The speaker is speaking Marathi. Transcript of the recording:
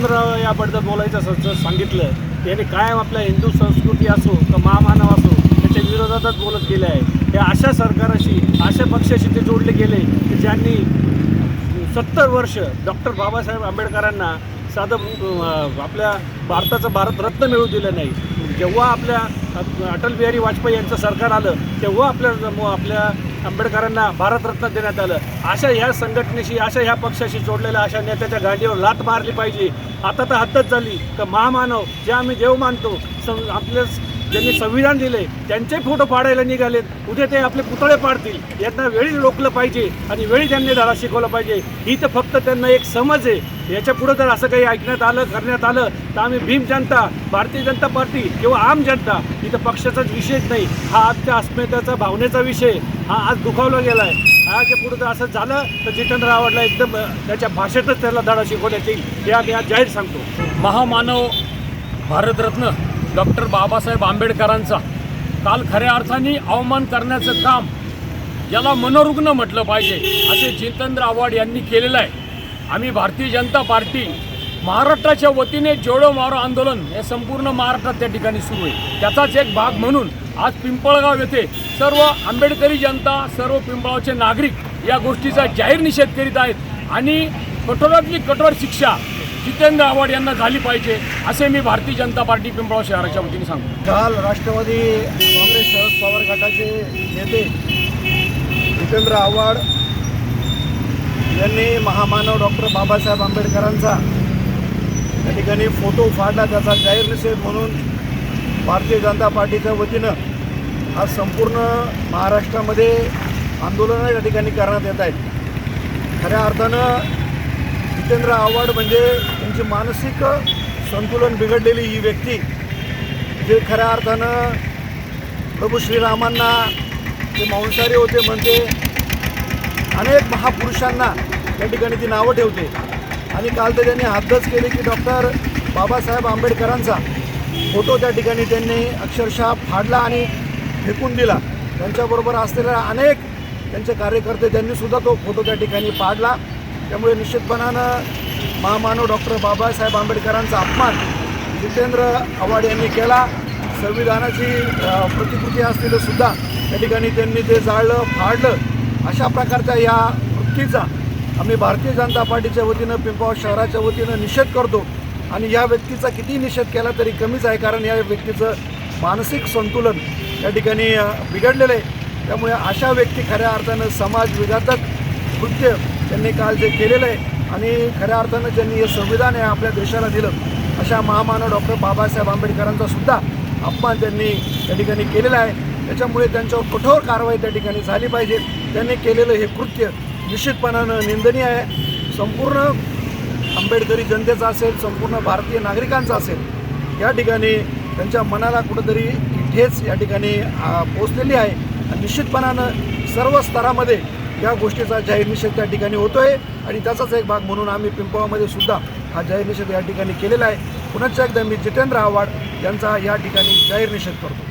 जितेंद्र याबद्दल बोलायचं असं जर सांगितलं त्याने कायम आपल्या हिंदू संस्कृती असो का महामानव असो त्याच्या विरोधातच बोलत गेले आहे. हे अशा सरकाराशी अशा पक्षाशी ते जोडले गेले की ज्यांनी सत्तर वर्ष डॉक्टर बाबासाहेब आंबेडकरांना साधं आपल्या भारताचं भारतरत्न मिळू दिलं नाही. जेव्हा आपल्या अटल बिहारी वाजपेयी यांचं सरकार आलं तेव्हा आपल्या आपल्या आंबेडकरांना भारतरत्न देण्यात आलं. अशा ह्या संघटनेशी अशा ह्या पक्षाशी जोडलेल्या अशा नेत्याच्या गाडीवर लात मारली पाहिजे. आता तर हद्दच झाली. तर महामानव जे आम्ही देव मानतो सं आपल्या ज्यांनी संविधान दिले त्यांचे फोटो पाडायला निघालेत. उद्या ते आपले पुतळे पाडतील. यांना वेळी रोखलं पाहिजे आणि वेळी त्यांनी धडा शिकवला पाहिजे. ही तर फक्त त्यांना एक समज आहे. याच्या पुढं जर असं काही ऐकण्यात आलं करण्यात आलं तर आम्ही भीम जनता भारतीय जनता पार्टी किंवा आम जनता इथं पक्षाचाच विषयच नाही. हा आजच्या अस्मितेचा भावनेचा विषय. हा आज दुखावला गेला आहे आज पुढं जर असं झालं तर जितेंद्र आव्हाडला एकदम त्याच्या भाषेतच त्याला धडा शिकवण्यात येईल. हे आम्ही आज जाहीर सांगतो. महामानव भारतरत्न डॉक्टर बाबासाहेब आंबेडकरांचा. काल खऱ्या अर्थाने अवमान करण्याचं काम याला मनोरुग्ण म्हटलं पाहिजे असे जितेंद्र आव्हाड यांनी केलेलं आहे. आम्ही भारतीय जनता पार्टी महाराष्ट्राच्या वतीने जोडो मारो आंदोलन हे संपूर्ण महाराष्ट्रात त्या ठिकाणी सुरू आहे. त्याचाच एक भाग म्हणून आज पिंपळगाव येथे सर्व आंबेडकरी जनता सर्व पिंपळगावचे नागरिक या गोष्टीचा जाहीर निषेध करीत आहेत. आणि कठोरातली कठोर शिक्षा जितेंद्र आव्हाड यांना झाली पाहिजे असे मी भारतीय जनता पार्टी पिंपळाव शहराच्या वतीने सांगतो. काल राष्ट्रवादी काँग्रेस शरद पवार गटाचे नेते जितेंद्र आव्हाड यांनी महामानव डॉक्टर बाबासाहेब आंबेडकरांचा या ठिकाणी फोटो फाडला त्याचा जाहीर निषेध म्हणून भारतीय जनता पार्टीच्या वतीनं आज संपूर्ण महाराष्ट्रामध्ये आंदोलनं या ठिकाणी करण्यात येत आहेत. खऱ्या अर्थानं जितेंद्र आव्हाड म्हणजे त्यांची मानसिक संतुलन बिघडलेली ही व्यक्ती जे खऱ्या अर्थानं प्रभू श्रीरामांना ते मांसाहारी होते म्हणते अनेक महापुरुषांना त्या ठिकाणी ती नावं ठेवते. आणि काल तर त्यांनी हातच केले की डॉक्टर बाबासाहेब आंबेडकरांचा फोटो त्या ठिकाणी त्यांनी अक्षरशः फाडला आणि फेकून दिला. त्यांच्याबरोबर असलेल्या अनेक त्यांचे कार्यकर्ते त्यांनीसुद्धा तो फोटो त्या ठिकाणी पाडला. त्यामुळे निश्चितपणानं महामानव डॉक्टर बाबासाहेब आंबेडकरांचा अपमान जितेंद्र आव्हाड यांनी केला. संविधानाची प्रतिकृती असलेलं सुद्धा त्या ठिकाणी त्यांनी ते जाळलं फाडलं. अशा प्रकारच्या या वृत्तीचा आम्ही भारतीय जनता पार्टीच्या वतीनं पिंपळगाव शहराच्या वतीनं निषेध करतो आणि या व्यक्तीचा किती निषेध केला तरी कमीच आहे कारण या व्यक्तीचं मानसिक संतुलन या ठिकाणी बिघडलेलं आहे. त्यामुळे अशा व्यक्ती खऱ्या अर्थानं समाज विघातक कृत्य त्यांनी काल जे केलेलं आहे आणि खऱ्या अर्थानं ज्यांनी हे संविधान आहे आपल्या देशाला दिलं अशा महामानव डॉक्टर बाबासाहेब आंबेडकरांचा सुद्धा अपमान त्यांनी त्या ठिकाणी केलेला आहे. त्याच्यामुळे त्यांच्यावर कठोर कारवाई त्या ठिकाणी झाली पाहिजे. त्यांनी केलेलं हे कृत्य निश्चितपणानं निंदनीय आहे. संपूर्ण आंबेडकरी जनतेचा असेल संपूर्ण भारतीय नागरिकांचा असेल या ठिकाणी त्यांच्या मनाला कुठंतरी ठेच या ठिकाणी पोचलेली आहे. आणि निश्चितपणानं सर्व स्तरामध्ये या गोष्टीचा जाहीर निषेध त्या ठिकाणी होतो आहे आणि त्याचाच एक भाग म्हणून आम्ही पिंपळामध्ये सुद्धा हा जाहीर निषेध या ठिकाणी केलेला आहे. पुनश्च एकदा मी जितेंद्र आव्हाड यांचा या ठिकाणी जाहीर निषेध करतो.